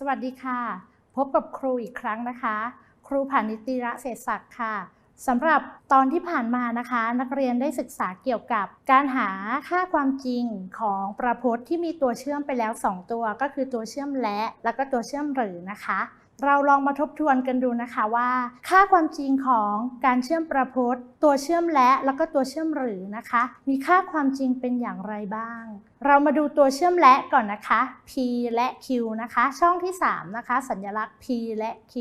สวัสดีค่ะ พบกับครูอีกครั้งนะคะ ครูผานิติระเศษศักดิ์ค่ะสำหรับตอนที่ผ่านมานะคะ นักเรียนได้ศึกษาเกี่ยวกับการหาค่าความจริงของประพจน์ที่มีตัวเชื่อมไปแล้ว 2 ตัว ก็คือตัวเชื่อมและ แล้วก็ตัวเชื่อมหรือนะคะ เราลองมาทบทวนกันดูนะคะว่า ค่าความจริงของการเชื่อมประพจน์ ตัวเชื่อมและแล้วก็ตัวเชื่อมหรือนะคะ มีค่าความจริงเป็นอย่างไรบ้าง เรามาดูตัวเชื่อมและก่อนนะคะ p และ q นะคะ ช่องที่ 3 นะคะ สัญลักษณ์ p และ q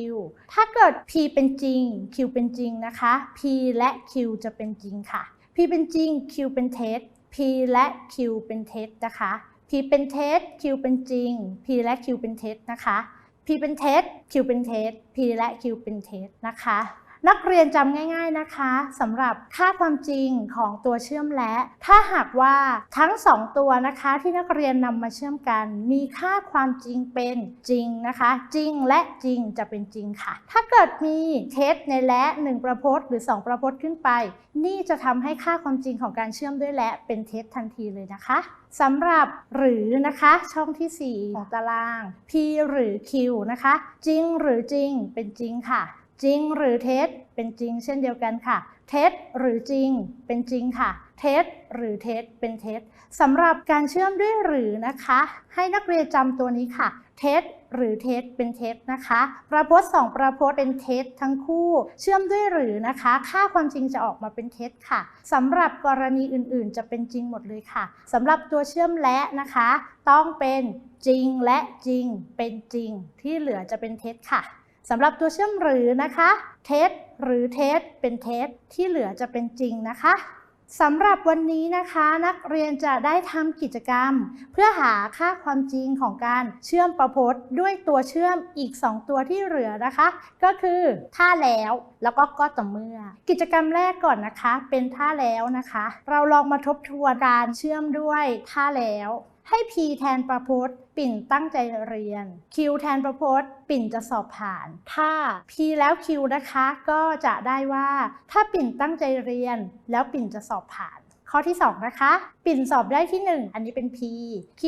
ถ้าเกิด p เป็นจริง q เป็นจริงนะคะ p และ q จะเป็นจริงค่ะ p เป็นจริง q เป็นเท็จ p และ q เป็นเท็จนะคะ p เป็นเท็จ q เป็นจริง p และ q เป็นเท็จนะคะ p เป็นเท็จ q เป็นเท็จ p และ q เป็นเท็จนะคะ นักเรียนจำง่าย ๆนะคะสำหรับค่าความจริงของตัวเชื่อมและ ถ้าหากว่าทั้งสองตัวนะคะที่นักเรียนนำมาเชื่อมกัน มีค่าความจริงเป็นจริงนะคะ จริงและจริงจะเป็นจริงค่ะ ถ้าเกิดมีเท็จในและหนึ่งประพจน์หรือ 2 ประพจน์ขึ้นไป นี่จะทำให้ค่าความจริงของการเชื่อมด้วยและเป็นเท็จทันทีเลยนะคะสำหรับหรือนะคะช่องทีสี่ 4 ของตาราง p หรือ q นะคะ จริงหรือจริงเป็นจริงค่ะ จริงหรือเท็จเป็นจริงเช่นเดียวกันค่ะ เท็จหรือจริงเป็นจริงค่ะ เท็จหรือเท็จเป็นเท็จสำหรับการเชื่อมด้วยหรือนะคะ ให้นักเรียนจำตัวนี้ค่ะ เท็จหรือเท็จเป็นเท็จนะคะ ประพจน์สองประพจน์เป็นเท็จทั้งคู่ เชื่อมด้วยหรือนะคะ ค่าความจริงจะออกมาเป็นเท็จค่ะสำหรับกรณีอื่นๆ จะเป็นจริงหมดเลยค่ะสำหรับตัวเชื่อมและนะคะ ต้องเป็นจริงและจริงเป็นจริง ที่เหลือจะเป็นเท็จค่ะ สำหรับตัวเชื่อมหรือนะคะเท็จหรือเท็จเป็นเท็จที่เหลือจะเป็นจริงนะคะสำหรับวันนี้นะคะนักเรียนจะได้ทำกิจกรรม เพื่อหาค่าความจริงของการเชื่อมประพจน์ด้วยตัวเชื่อมอีก 2 ตัวที่เหลือนะคะ ก็คือท่าแล้วแล้วก็ก็ต่อเมื่อ กิจกรรมแรกก่อนนะคะ เป็นท่าแล้วนะคะ เราลองมาทบทวนการเชื่อมด้วยท่าแล้ว ให้ P แทนประพจน์ ปิ่นตั้งใจเรียน Q แทนประพจน์ ปิ่นจะสอบผ่าน ถ้า P แล้ว Q นะคะก็จะได้ว่า ถ้าปิ่นตั้งใจเรียน แล้วปิ่นจะสอบผ่าน ข้อที่ 2 นะคะ ปิ่นสอบได้ที่ 1 อันนี้เป็น P Q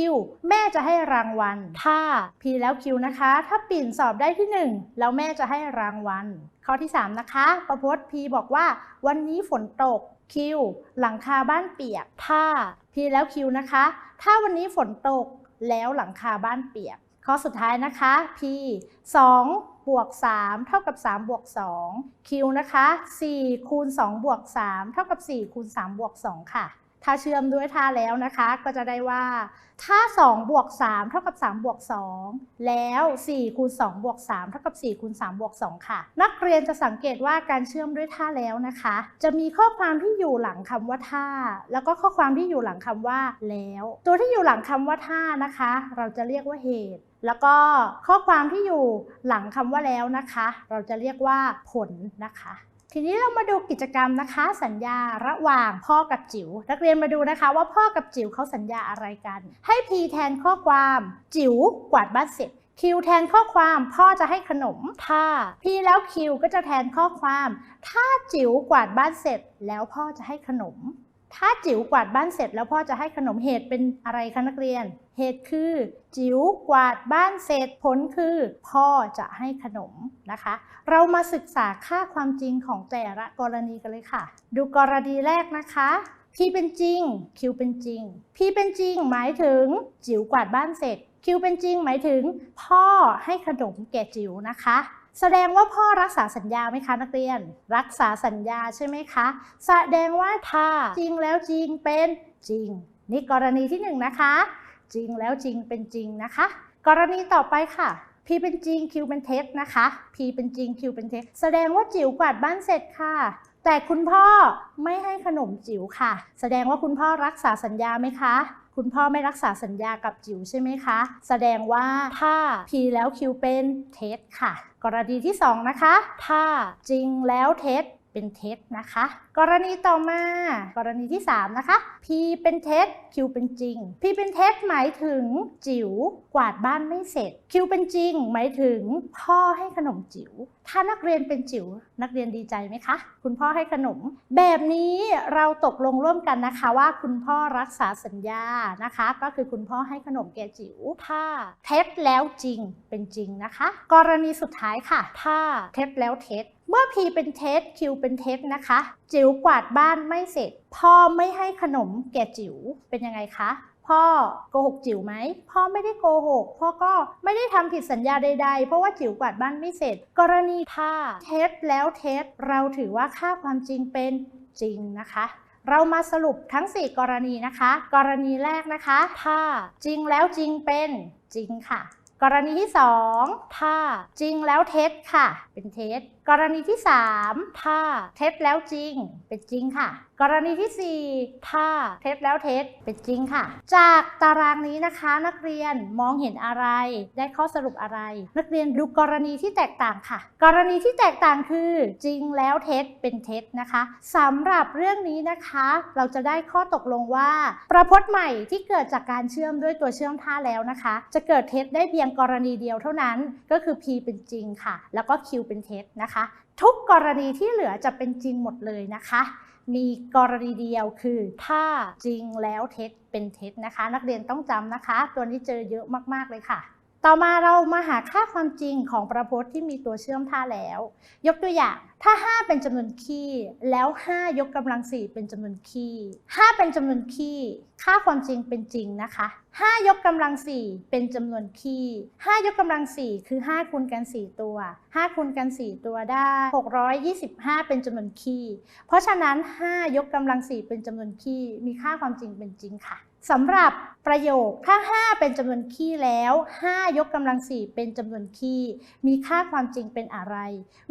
แม่จะให้รางวัล ถ้า P แล้ว Q นะคะ ถ้าปิ่นสอบได้ที่ 1 แล้วแม่จะให้รางวัล ข้อที่ 3 นะคะ ประพจน์ P บอกว่า วันนี้ฝนตก Q หลังคาบ้านเปียก ถ้า P แล้ว Q นะคะ ถ้าวันนี้ฝนตกแล้วหลังคาบ้านเปียก ข้อสุดท้ายนะคะ P 2บวก3เท่ากับ3บวก2 Q นะคะ4คูณ2บวก3เท่ากับ4คูณ3บวก2ค่ะ ถ้าเชื่อมด้วยท่าแล้วนะคะ ก็จะได้ว่า ถ้า2บวก3เท่ากับ3บวก2แล้ว4คูณ2บวก3เท่ากับ4คูณ3บวก2ค่ะ นักเรียนจะสังเกตว่าการเชื่อมด้วยท่าแล้วนะคะ จะมีข้อความที่อยู่หลังคำว่าท่า แล้วก็ข้อความที่อยู่หลังคำว่าแล้ว ตัวที่อยู่หลังคำว่าท่านะคะ เราจะเรียกว่าเหตุแล้วก็ข้อความที่อยู่หลังคำว่าแล้วนะคะ เราจะเรียกว่าผลนะคะ ทีนี้เรามาดูกิจกรรมนะคะ สัญญาระหว่างพ่อกับจิ๋วนักเรียนมาดูนะคะ ว่าพ่อกับจิ๋วเขาสัญญาอะไรกัน ให้พีแทนข้อความจิ๋วกวาดบ้านเสร็จคิวแทนข้อความพ่อจะให้ขนมถ้าพีแล้วคิวก็จะแทนข้อความ ถ้าจิ๋วกวาดบ้านเสร็จ แล้วพ่อจะให้ขนม ถ้าจิ๋วกวาดบ้านเสร็จแล้วพ่อจะให้ขนมเหตุเป็นอะไรคะนักเรียน เหตุคือ จิ๋วกวาดบ้านเสร็จผลคือ พ่อจะให้ขนมนะคะ เรามาศึกษาค่าความจริงของแต่ละกรณีกันเลยค่ะ ดูกรณีแรกนะคะ P เป็นจริง Q เป็นจริง P เป็นจริงหมายถึงจิ๋วกวาดบ้านเสร็จ Q เป็นจริงหมายถึง พ่อให้ขนมแก่จิ๋วนะคะ แสดงว่าพ่อรักษาสัญญาไหมคะนักเรียน รักษาสัญญาใช่ไหมคะ แสดงว่าถ้าจริงแล้วจริงเป็นจริง นี่กรณีที่หนึ่งนะคะ จริงแล้วจริงเป็นจริงนะคะ กรณีต่อไปค่ะ P เป็นจริง Q เป็นเท็จนะคะ P เป็นจริง Q เป็นเท็จแสดงว่าจิ๋วกวาดบ้านเสร็จค่ะ แต่คุณพ่อไม่ให้ขนมจิ๋วค่ะ แสดงว่าคุณพ่อรักษาสัญญาไหมคะ คุณพ่อไม่รักษาสัญญากับจิ๋วใช่ไหมคะ แสดงว่าถ้า P แล้ว Q เป็นเท็จค่ะ กรณีที่ 2 นะคะ ถ้าจริงแล้วเท็จ เป็นเท็จนะคะ กรณีต่อมา กรณีที่ 3 นะคะ P เป็นเท็จ Q เป็นจริง P เป็นเท็จหมายถึงจิ๋วกวาดบ้านไม่เสร็จ Q เป็นจริง หมายถึงพ่อให้ขนมจิ๋วถ้านักเรียนเป็นจิ๋วนักเรียนดีใจไหมคะ คุณพ่อให้ขนม แบบนี้เราตกลงร่วมกันนะคะว่าคุณพ่อรักษาสัญญานะคะ ก็คือคุณพ่อให้ขนมแก่จิ๋วถ้าเท็จแล้วจริงเป็นจริงนะคะ กรณีสุดท้ายค่ะ ถ้าเท็จแล้วเท็จ เมื่อ P เป็นเท็จ Q เป็นเท็จนะคะ จิ๋วกวาดบ้านไม่เสร็จ พ่อไม่ให้ขนมแก่จิ๋วเป็นยังไงคะพ่อโกหกจิ๋วไหมพ่อไม่ได้โกหกพ่อก็ไม่ได้ทำผิดสัญญาใด ๆ เพราะว่าจิ๋วกวาดบ้านไม่เสร็จ กรณีถ้าเท็จแล้วเท็จเราถือว่าค่าความจริงเป็นจริงนะคะ เรามาสรุปทั้ง 4 กรณีนะคะ กรณีแรกนะคะ ถ้าจริงแล้วจริงเป็นจริงค่ะ กรณีที่ 2 ถ้าจริงแล้วเท็จค่ะ เป็นเท็จ กรณีที่ 3 ถ้าเท็จแล้วจริง เป็นจริงค่ะ กรณีที่ 4 ถ้าเท็จแล้วเท็จเป็นจริงค่ะ จากตารางนี้นะคะ นักเรียนมองเห็นอะไร ได้ข้อสรุปอะไร นักเรียนดูกรณีที่แตกต่างค่ะ กรณีที่แตกต่างคือจริงแล้วเท็จเป็นเท็จนะคะสำหรับเรื่องนี้นะคะ เราจะได้ข้อตกลงว่า ประพจน์ใหม่ที่เกิดจากการเชื่อมด้วยตัวเชื่อมท่าแล้วนะคะ จะเกิดเท็จได้เพียงกรณีเดียวเท่านั้น ก็คือ P เป็นจริงค่ะ แล้วก็ Q เป็นเท็จนะคะทุกกรณีที่เหลือจะเป็นจริงหมดเลยนะคะ มีกรณีเดียวคือถ้าจริงแล้วเท็จเป็นเท็จนะคะ นักเรียนต้องจำนะคะ ตัวนี้เจอเยอะมากๆเลยค่ะ ต่อมาเรามาหาค่าความจริงของประพจน์ที่มีตัวเชื่อมท่าแล้ว ยกตัวอย่าง ถ้า 5 เป็นจำนวนคี่ แล้ว 5 ยกกำลัง 4 เป็นจำนวนคี่ 5 เป็นจำนวนคี่ ค่าความจริงเป็นจริงนะคะ 5 ยกกำลัง 4 เป็นจำนวนคี่ 5 ยกกำลัง 4 คือ 5 คูณกัน 4 ตัว 5 คูณกัน 4 ตัวได้ 625 เป็นจำนวนคี่ เพราะฉะนั้น 5 ยกกำลัง 4 เป็นจำนวนคี่ มีค่าความจริงเป็นจริงค่ะ สำหรับประโยคถ้า 5 เป็นจำนวนคี่แล้ว 5 ยกกำลัง 4 เป็นจำนวนคี่ มีค่าความจริงเป็นอะไร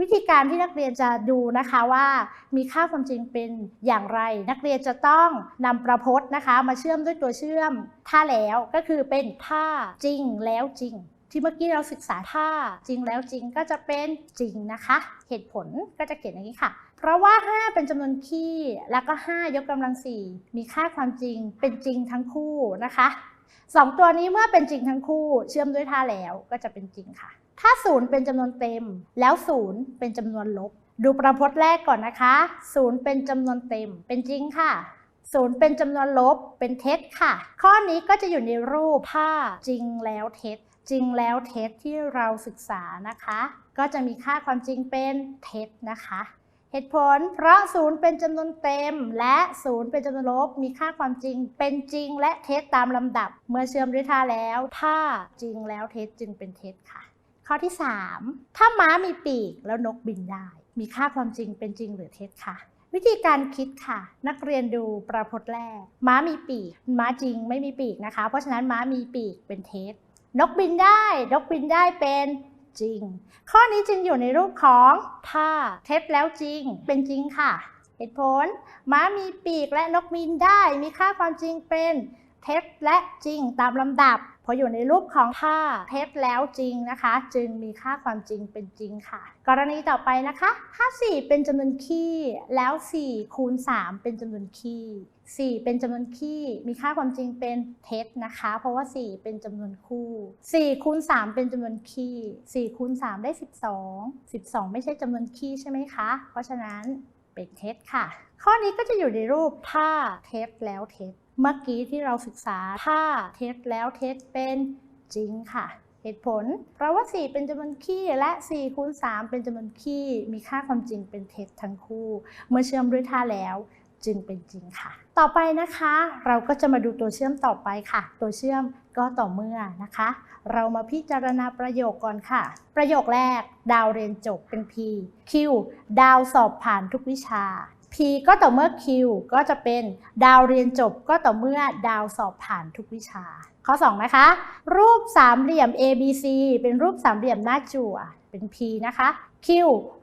วิธีการที่นักเรียนจะดูนะคะว่า มีค่าความจริงเป็นอย่างไร นักเรียนจะต้องนำประพจน์นะคะ มาเชื่อมด้วยตัวเชื่อมท่าแล้วก็คือเป็นท่าจริงแล้วจริง ที่เมื่อกี้เราศึกษาท่าจริงแล้วจริงก็จะเป็นจริงนะคะ เหตุผลก็จะเขียนอย่างนี้ค่ะ เพราะว่า 5 เป็นจำนวนคี่ แล้วก็ 5 ยกกำลัง 4 มีค่าความจริงเป็นจริงทั้งคู่นะคะสองตัวนี้เมื่อเป็นจริงทั้งคู่ เชื่อมด้วยท่าแล้วก็จะเป็นจริงค่ะ ถ้า0เป็นจำนวนเต็ม แล้ว0เป็นจำนวนลบ ดูประพจน์แรกก่อนนะคะ0เป็นจำนวนเต็ม เป็นจริงค่ะศูนย์เป็นจำนวนลบเป็นเท็จค่ะ ข้อนี้ก็จะอยู่ในรูปถ้าจริงแล้วเท็จ จริงแล้วเท็จที่เราศึกษานะคะ ก็จะมีค่าความจริงเป็นเท็จนะคะ เหตุผลเพราะศูนย์เป็นจำนวนเต็ม และศูนย์เป็นจำนวนลบมีค่าความจริง เป็นจริงและเท็จตามลำดับ เมื่อเชื่อมด้วยท่าแล้ว ถ้าจริงแล้วเท็จจึงเป็นเท็จค่ะ ข้อที่ 3 ถ้าม้ามีปีกแล้วนกบินได้ มีค่าความจริงเป็นจริงหรือเท็จค่ะวิธีการคิดค่ะ นักเรียนดูประพจน์แรก ม้ามีปีก ม้าจริงไม่มีปีกนะคะ เพราะฉะนั้นม้ามีปีกเป็นเท็จนกบินได้ นกบินได้เป็น จริง ข้อนี้จึงอยู่ในรูปของถ้าเท็จแล้วจริง เป็นจริงค่ะ เหตุผลม้ามีปีกและนกบินได้มีค่าความจริงเป็นเท็จและจริงตามลำดับ พออยู่ในรูปของถ้าเท็จแล้วจริงนะคะ จึงมีค่าความจริงเป็นจริงค่ะ กรณีต่อไปนะคะ ถ้า 4 เป็นจำนวนคี่ แล้ว 4 คูณ 3 เป็นจำนวนคี่ 4 เป็นจำนวนคี่ มีค่าความจริงเป็นเท็จนะคะ เพราะว่า 4 เป็นจำนวนคู่ 4 คูณ 3 เป็นจำนวนคี่ 4 คูณ 3 ได้ 12 12 ไม่ใช่จำนวนคี่ใช่ไหมคะ เพราะฉะนั้น เป็นเท็จค่ะ ข้อนี้ก็จะอยู่ในรูปถ้าเท็จแล้วเท็จ เมื่อกี้ที่เราศึกษาถ้าเท็จแล้วเท็จเป็นจริงค่ะเหตุผลเพราะว่า 4 เป็นจำนวนคี่และ4คูณ3เป็นจำนวนคี่มีค่าความจริงเป็นเท็จทั้งคู่ เมื่อเชื่อมด้วยท่าแล้ว จึงเป็นจริงค่ะ ต่อไปนะคะ เราก็จะมาดูตัวเชื่อมต่อไปค่ะ ตัวเชื่อมก็ต่อเมื่อนะคะ เรามาพิจารณาประโยคก่อนค่ะ ประโยคแรก ดาวเรียนจบเป็น P Q ดาวสอบผ่านทุกวิชา P ก็ต่อเมื่อ Q ก็จะเป็นดาวเรียนจบก็ต่อเมื่อดาวสอบผ่านทุกวิชา ข้อ 2 นะคะ รูปสามเหลี่ยม ABC เป็นรูปสามเหลี่ยมหน้าจั่ว เป็น P นะคะ Q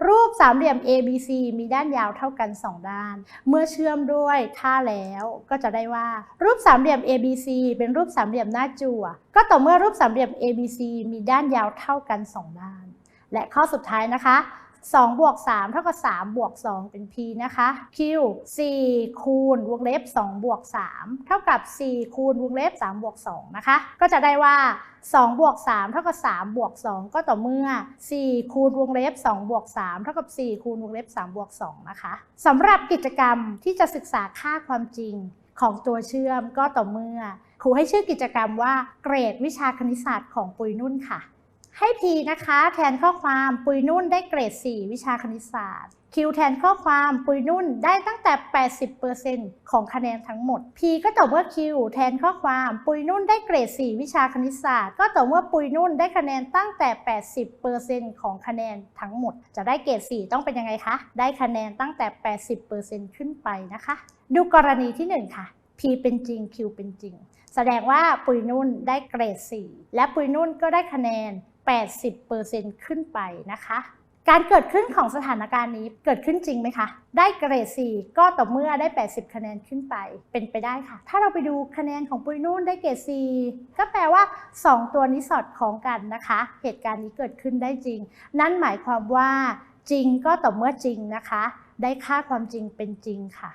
รูปสามเหลี่ยม ABC มีด้านยาวเท่ากัน 2 ด้าน เมื่อเชื่อมด้วยท่าแล้วก็จะได้ว่า รูปสามเหลี่ยม ABC เป็นรูปสามเหลี่ยมหน้าจั่ว ก็ต่อเมื่อรูปสามเหลี่ยม ABC มีด้านยาวเท่ากัน 2 ด้าน และข้อสุดท้ายนะคะ 2บวก3เท่ากับ3บวก2เป็น p นะคะ q 4คูณวงเล็บ2บวก3เท่ากับ 4 คูณวงเล็บ3บวก2นะคะ ก็จะได้ว่า2บวก3เท่ากับ3บวก2ก็ต่อเมื่อ 4 คูณวงเล็บ2บวก3เท่ากับ 4 คูณวงเล็บ3บวก2นะคะสำหรับกิจกรรมที่จะศึกษาค่าความจริงของตัวเชื่อมก็ต่อเมื่อครูให้ชื่อกิจกรรมว่าเกรดวิชาคณิตศาสตร์ของปุยนุ่นค่ะ ให้ P นะคะ แทนข้อความปุยนุ่นได้เกรด 4 วิชาคณิตศาสตร์ Q แทนข้อความปุยนุ่นได้ตั้งแต่ 80%ของคะแนนทั้งหมด P ก็ต่อเมื่อ Q แทนข้อความปุยนุ่นได้เกรด 4 วิชาคณิตศาสตร์ ก็ต่อเมื่อปุยนุ่นได้คะแนนตั้งแต่ 80%ของคะแนนทั้งหมด จะได้เกรด 4 ต้องเป็นยังไงคะ ได้คะแนนตั้งแต่ 80%ขึ้นไปนะคะ ดูกรณีที่ 1 ค่ะ P เป็นจริง Q เป็นจริง แสดงว่าปุยนุ่นได้เกรด 4 และปุยนุ่นก็ได้คะแนน 80%ขึ้นไปนะคะ การเกิดขึ้นของสถานการณ์นี้เกิดขึ้นจริงไหมคะ ได้เกรด 4 ก็ต่อเมื่อได้ 80 คะแนนขึ้นไป เป็นไปได้ค่ะ ถ้าเราไปดูคะแนนของปุยนุ่นได้เกรด 4 ก็แปลว่า 2 ตัวนี้สอดคล้องกันนะคะ เหตุการณ์นี้เกิดขึ้นได้จริง นั่นหมายความว่าจริงก็ต่อเมื่อจริงนะคะ ได้ค่าความจริงเป็นจริงค่ะ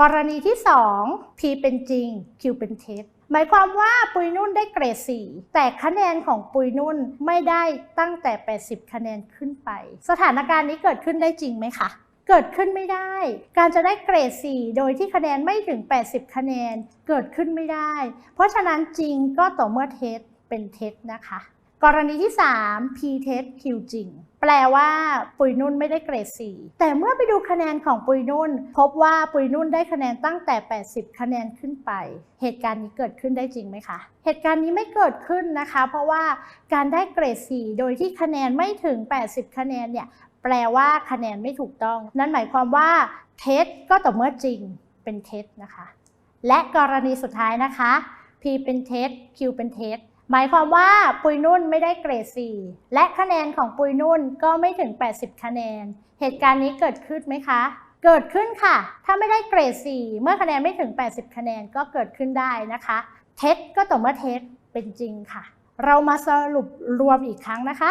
กรณีที่ 2 P เป็นจริง Q เป็นเท็จ หมายความว่าปุยนุ่นได้เกรด 4 แต่คะแนนของปุยนุ่นไม่ได้ตั้งแต่ 80 คะแนนขึ้นไป สถานการณ์นี้เกิดขึ้นได้จริงไหมคะ เกิดขึ้นไม่ได้ การจะได้เกรด 4 โดยที่คะแนนไม่ถึง 80 คะแนนเกิดขึ้นไม่ได้ เพราะฉะนั้นจริงก็ต่อเมื่อเทสเป็นเทสนะคะ กรณีที่ 3 P เท็จ Q จริง แปลว่าปุยนุ่นไม่ได้เกรด 4 แต่เมื่อไปดูคะแนนของปุยนุ่น พบว่าปุยนุ่นได้คะแนนตั้งแต่ 80 คะแนนขึ้นไป เหตุการณ์นี้เกิดขึ้นได้จริงไหมคะ เหตุการณ์นี้ไม่เกิดขึ้นนะคะ เพราะว่าการได้เกรด 4 โดยที่คะแนนไม่ถึง 80 คะแนนเนี่ยแปลว่าคะแนนไม่ถูกต้อง นั่นหมายความว่าเท็จก็ต่อเมื่อจริงเป็นเท็จนะคะ และกรณีสุดท้ายนะคะ P เป็นเท็จ Q เป็นเท็จ หมายความว่าปุยนุ่นไม่ได้เกรด 4 และคะแนนของปุยนุ่นก็ไม่ถึง 80 คะแนน เหตุการณ์นี้เกิดขึ้นไหมคะ เกิดขึ้นค่ะ ถ้าไม่ได้เกรด 4 เมื่อคะแนนไม่ถึง 80 คะแนนก็เกิดขึ้นได้นะคะ เท็จก็ต่อเมื่อเท็จเป็นจริงค่ะ เรามาสรุปรวมอีกครั้งนะคะ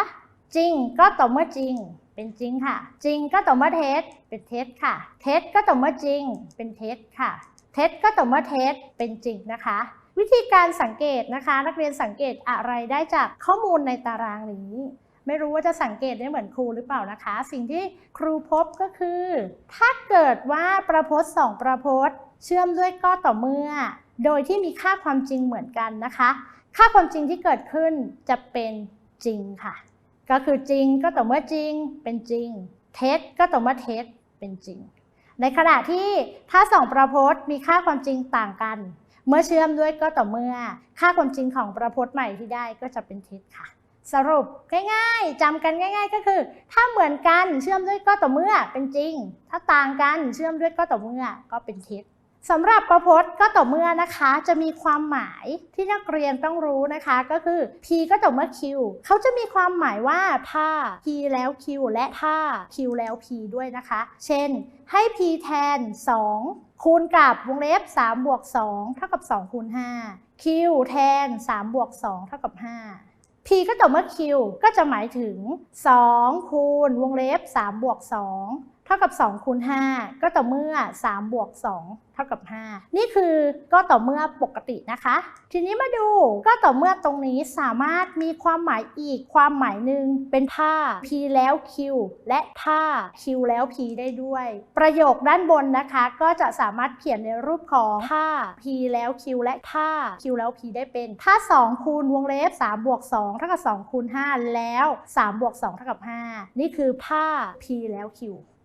จริงก็ต่อเมื่อจริง เป็นจริงค่ะ จริงก็ต่อเมื่อเท็จเป็นเท็จค่ะ เท็จก็ต่อเมื่อจริง เป็นเท็จค่ะ เท็จก็ต่อเมื่อเท็จเป็นจริงนะคะ วิธีการสังเกตนะคะ นักเรียนสังเกตอะไรได้จากข้อมูลในตารางนี้ ไม่รู้ว่าจะสังเกตได้เหมือนครูหรือเปล่านะคะ สิ่งที่ครูพบก็คือ ถ้าเกิดว่าประพจน์สองประพจน์ เชื่อมด้วยก็ต่อเมื่อ โดยที่มีค่าความจริงเหมือนกันนะคะ ค่าความจริงที่เกิดขึ้นจะเป็นจริงค่ะ ก็คือจริงก็ต่อเมื่อจริง เป็นจริง เท็จก็ต่อเมื่อเท็จเป็นจริง ในขณะที่ถ้าสองประพจน์มีค่าความจริงต่างกัน เมื่อเชื่อมด้วยก็ต่อเมื่อ ค่าความจริงของประพจน์ใหม่ที่ได้ก็จะเป็นเท็จค่ะ สรุปง่ายๆจำกันง่าย ๆ ก็คือ ถ้าเหมือนกันเชื่อมด้วยก็ต่อเมื่อเป็นจริง ถ้าต่างกันเชื่อมด้วยก็ต่อเมื่อก็เป็นเท็จ สำหรับประพจน์ก็ต่อเมื่อนะคะ จะมีความหมายที่นักเรียนต้องรู้นะคะ ก็คือ P ก็ต่อเมื่อ Q เขาจะมีความหมายว่าถ้า P แล้ว Q และถ้า Q แล้ว P ด้วยนะคะ เช่น ให้ P แทน 2 คูณกับวงเล็บ3บวก2เท่ากับ2คูณ5 Q แทน3บวก2เท่ากับ 5 P ก็ต่อเมื่อ Q ก็จะหมายถึง 2 คูณวงเล็บ 3 บวก 2 เท่ากับ 2 คูณ 5 ก็ต่อเมื่อ 3 บวก 2 เท่ากับ 5 นี่คือก็ต่อเมื่อปกตินะคะ ทีนี้มาดูก็ต่อเมื่อตรงนี้สามารถมีความหมายอีกความหมายหนึ่งเป็นท่า P แล้ว Q และท่า Q แล้ว P ได้ด้วย ประโยคด้านบนนะคะ ก็จะสามารถเขียนในรูปของท่า P แล้ว Q และท่า Q แล้ว P ได้เป็นท่า 2 คูณวงเล็บ3บวก2เท่ากับ2คูณ5แล้ว3บวก2เท่ากับ 5 นี่คือท่า P แล้ว Q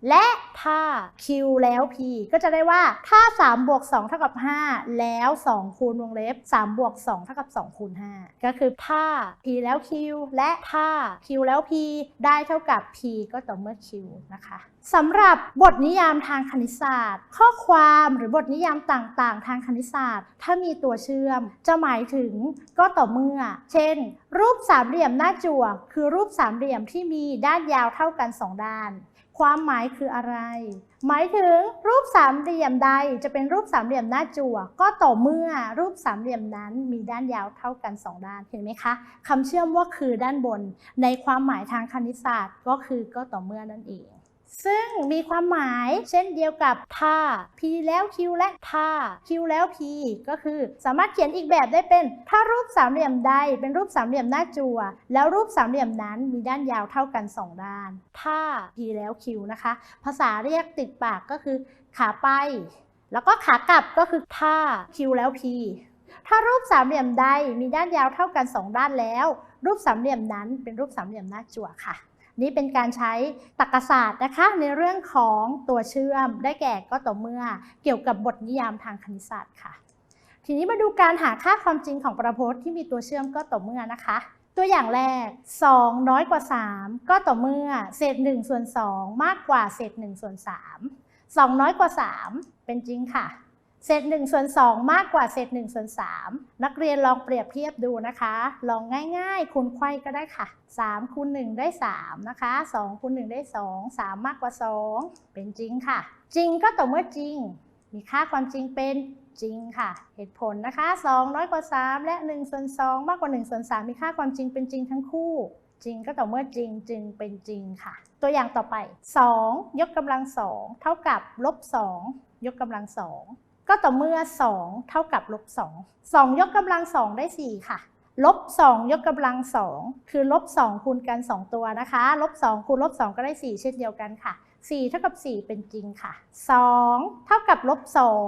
และถ้า Q แล้ว P ก็จะได้ว่าถ้า 3 บวก 2 เท่ากับ 5 แล้ว 2 คูณวงเล็บ 3 บวก 2 เท่ากับ 2 คูณ 5 ก็คือถ้า P แล้ว Q และถ้า Q แล้ว P ได้เท่ากับ P ก็ต่อเมื่อ Q นะคะสำหรับบทนิยามทางคณิตศาสตร์ ข้อความหรือบทนิยามต่างๆ ทางคณิตศาสตร์ ถ้ามีตัวเชื่อม จะหมายถึงก็ต่อเมื่อ เช่น รูปสามเหลี่ยมหน้าจั่วคือรูปสามเหลี่ยมที่มีด้านยาวเท่ากัน 2 ด้าน ความหมายคืออะไร หมายถึงรูปสามเหลี่ยมใดจะเป็นรูปสามเหลี่ยมหน้าจั่ว ก็ต่อเมื่อรูปสามเหลี่ยมนั้นมีด้านยาวเท่ากัน 2 ด้านเห็นไหมคะคำเชื่อมว่าคือด้านบน ในความหมายทางคณิตศาสตร์ก็คือก็ต่อเมื่อนั่นเอง ซึ่งมีความหมายเช่นเดียวกับถ้า p แล้ว q และถ้า q แล้ว p ก็คือสามารถเขียนอีกแบบได้เป็น ถ้ารูปสามเหลี่ยมใดเป็นรูปสามเหลี่ยมหน้าจั่วแล้วรูปสามเหลี่ยมนั้นมีด้านยาวเท่ากัน 2 ด้านถ้า p แล้ว q นะคะ ภาษาเรียกติดปากก็คือขาไป แล้วก็ขากลับก็คือถ้า q แล้ว p ถ้ารูปสามเหลี่ยมใดมีด้านยาวเท่ากัน 2 ด้านแล้ว รูปสามเหลี่ยมนั้นเป็นรูปสามเหลี่ยมหน้าจั่วค่ะ นี่เป็นการใช้ตรรกศาสตร์นะคะในเรื่องของตัวเชื่อมได้แก่ก็ต่อเมื่อเกี่ยวกับบทนิยามทางคณิตศาสตร์ค่ะ ทีนี้มาดูการหาค่าความจริงของประพจน์ที่มีตัวเชื่อมก็ต่อเมื่อนะคะ ตัวอย่างแรก 2 น้อยกว่า 3 ก็ต่อเมื่อเศษ1ส่วน2มากกว่าเศษ1ส่วน3 2 น้อยกว่า 3 เป็นจริงค่ะ เศษ1ส่วน2มากกว่าเศษ1ส่วน3นักเรียนลองเปรียบเทียบดูนะคะ ลองง่ายๆ คูณไขว้ก็ได้ค่ะ3คูณ1ได้3นะคะ2คูณ1ได้ 2 3 มากกว่า 2 เป็นจริงค่ะ จริงก็ต่อเมื่อจริง มีค่าความจริงเป็นจริงค่ะ เหตุผลนะคะ2น้อยกว่า 3 และ1ส่วน2มากกว่า1ส่วน3มีค่าความจริงเป็นจริงทั้งคู่จริงก็ต่อเมื่อจริงจึงเป็นจริงค่ะ ตัวอย่างต่อไป 2 ยกกำลัง2เท่ากับลบ2ยกกำลัง2 ก็ต่อเมื่อ 2 เท่ากับลบ2 2 ยกกำลัง 2 ได้ 4 ค่ะ ลบ 2 ยกกำลัง 2 คือลบ 2 คูณกัน 2 ตัวนะคะ ลบ 2 คูณลบ 2 ก็ได้ 4 เช่นเดียวกันค่ะ 4 เท่ากับ 4 เป็นจริงค่ะ 2 เท่ากับลบ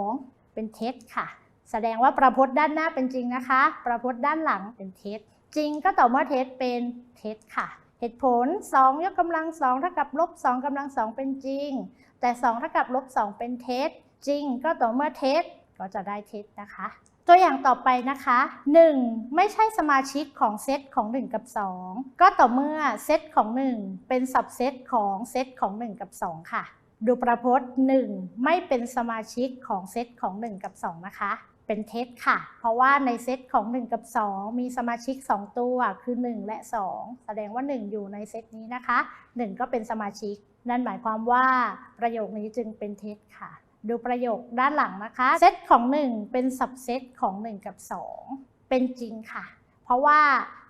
2 เป็นเท็จค่ะ แสดงว่าประพจน์ด้านหน้าเป็นจริงนะคะ ประพจน์ด้านหลังเป็นเท็จ จริงก็ต่อเมื่อเท็จเป็นเท็จค่ะเหตุผล 2 ยกกำลัง2เท่ากับลบ2กำลัง2เป็นจริง แต่ 2 เท่ากับลบ2เป็นเท็จ จริงก็ต่อเมื่อเท็จก็จะได้เท็จนะคะ ตัวอย่างต่อไปนะคะ 1 ไม่ใช่สมาชิกของเซตของ 1 กับ 2 ก็ต่อเมื่อเซตของ 1 เป็นสับเซตของเซตของ 1 กับ 2 ค่ะ ดูประพจน์ 1 ไม่เป็นสมาชิกของเซตของ 1 กับ 2 นะคะเป็นเท็จค่ะ เพราะว่าในเซตของ 1 กับ 2 มีสมาชิก 2 ตัวคือ 1 และ 2 แสดงว่า 1 อยู่ในเซตนี้นะคะ 1 ก็เป็นสมาชิก นั่นหมายความว่าประโยคนี้จึงเป็นเท็จค่ะ ดูประโยคด้านหลังนะคะ เซตของ 1 เป็นสับเซตของ 1 กับ 2 เป็นจริงค่ะ เพราะว่า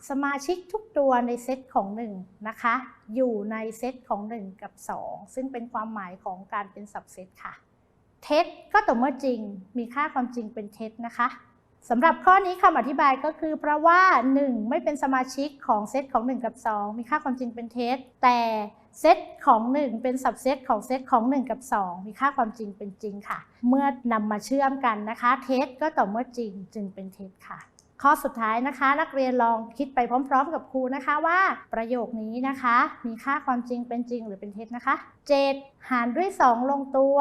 สมาชิกทุกตัวในเซตของ 1 นะคะ อยู่ในเซตของ 1 กับ 2 ซึ่งเป็นความหมายของการเป็นสับเซตค่ะเท็จก็ต่อเมื่อจริงมีค่าความจริงเป็นเท็จนะคะสำหรับข้อนี้คำอธิบายก็คือเพราะว่า 1 ไม่เป็นสมาชิกของเซตของ 1 กับ 2 มีค่าความจริงเป็นเท็จแต่ เซตของ 1 เป็นสับเซตของเซตของ 1 กับ 2 มีค่าความจริงเป็นจริงค่ะ เมื่อนำมาเชื่อมกันนะคะ เท็จก็ต่อเมื่อจริงจึงเป็นเท็จค่ะ ข้อสุดท้ายนะคะ นักเรียนลองคิดไปพร้อม ๆ กับครูนะคะว่าประโยคนี้นะคะ มีค่าความจริงเป็นจริงหรือเป็นเท็จนะคะ 7 หารด้วย 2 ลงตัว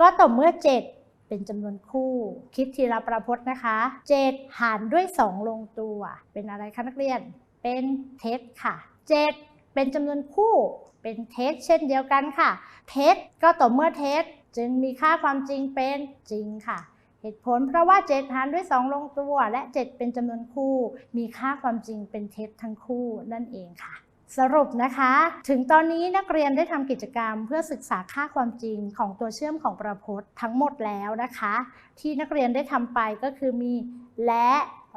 ก็ต่อเมื่อ 7 เป็นจำนวนคู่ คิดทีละประพจน์นะคะ 7 หารด้วย 2 ลงตัว เป็นอะไรคะนักเรียน เป็นเท็จค่ะ 7 เป็นจำนวนคู่ เป็นเท็จเช่นเดียวกันค่ะ เท็จก็ต่อเมื่อเท็จจึงมีค่าความจริงเป็นจริงค่ะ เหตุผลเพราะว่า 7 หารด้วย 2 ลงตัว และ 7 เป็นจำนวนคู่ มีค่าความจริงเป็นเท็จทั้งคู่นั่นเองค่ะสรุปนะคะ ถึงตอนนี้นักเรียนได้ทำกิจกรรม เพื่อศึกษาค่าความจริงของตัวเชื่อมของประพจน์ทั้งหมดแล้วนะคะ ที่นักเรียนได้ทำไปก็คือมีและ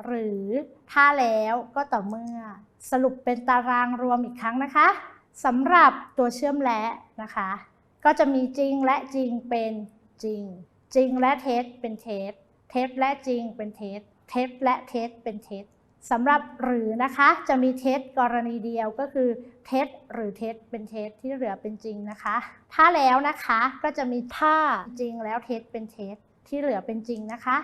หรือ ถ้าแล้วก็ต่อเมื่อ สรุปเป็นตารางรวมอีกครั้งนะคะสำหรับตัวเชื่อมและนะคะ ก็จะมีจริงและจริงเป็นจริง จริงและเท็จเป็นเท็จเท็จและจริงเป็นเท็จเท็จและเท็จเป็นเท็จสำหรับหรือนะคะจะมีเท็จกรณีเดียวก็คือเท็จหรือเท็จเป็นเท็จที่เหลือเป็นจริงนะคะ ถ้าแล้วนะคะก็จะมีถ้าจริงแล้วเท็จเป็นเท็จที่เหลือเป็นจริงนะคะ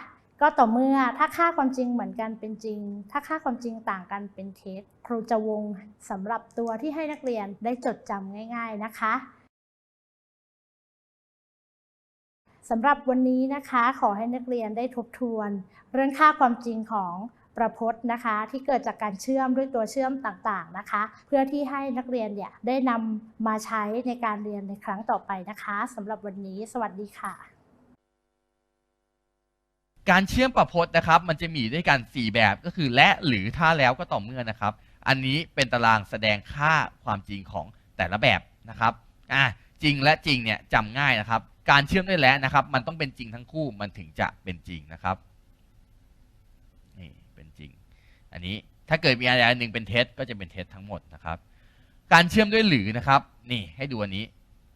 ก็ต่อเมื่อถ้าค่าความจริงเหมือนกันเป็นจริง ถ้าค่าความจริงต่างกันเป็นเท็จครูจะวงสำหรับตัวที่ให้นักเรียนได้จดจำง่าย ๆนะคะสำหรับวันนี้นะคะขอให้นักเรียนได้ทบทวน เรื่องค่าความจริงของประพจน์นะคะ ที่เกิดจากการเชื่อมด้วยตัวเชื่อมต่างๆนะคะ เพื่อที่ให้นักเรียนเนี่ยได้นำมาใช้ในการเรียนในครั้งต่อไปนะคะสำหรับวันนี้ สวัสดีค่ะ การเชื่อมประพจน์นะครับ มันจะมีด้วยกัน 4 แบบก็คือและหรือถ้าแล้วก็ต่อเมื่อนะครับ อันนี้เป็นตารางแสดงค่าความจริงของแต่ละแบบนะครับอะจริงและจริงเนี่ยจำง่ายนะครับ การเชื่อมด้วยและนะครับ มันต้องเป็นจริงทั้งคู่มันถึงจะเป็นจริงนะครับนี่เป็นจริง อันนี้ถ้าเกิดมีอะไรอันหนึ่งเป็นเท็จก็จะเป็นเท็จทั้งหมดนะครับ การเชื่อมด้วยหรือนะครับ นี่ให้ดูอันนี้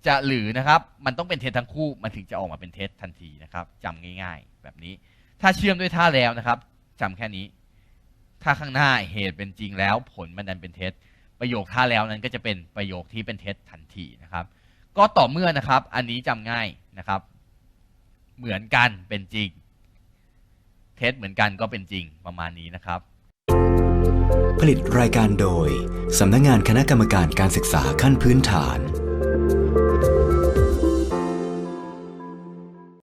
จะหรือนะครับ มันต้องเป็นเท็จทั้งคู่มันถึงจะออกมาเป็นเท็จทันทีนะครับจำง่าย ๆ แบบนี้ ถ้าเชื่อมด้วยท่าแล้วนะครับจำแค่นี้ ถ้าข้างหน้าเหตุเป็นจริงแล้ว ผลมันดันเป็นเท็จ ประโยคท่าแล้วนั้นก็จะเป็นประโยคที่เป็นเท็จทันทีนะครับ ก็ต่อเมื่อนะครับ อันนี้จำง่ายนะครับ เหมือนกันเป็นจริง เท็จเหมือนกันก็เป็นจริงประมาณนี้นะครับ ผลิตรายการโดยสำนักงานคณะกรรมการการศึกษาขั้นพื้นฐาน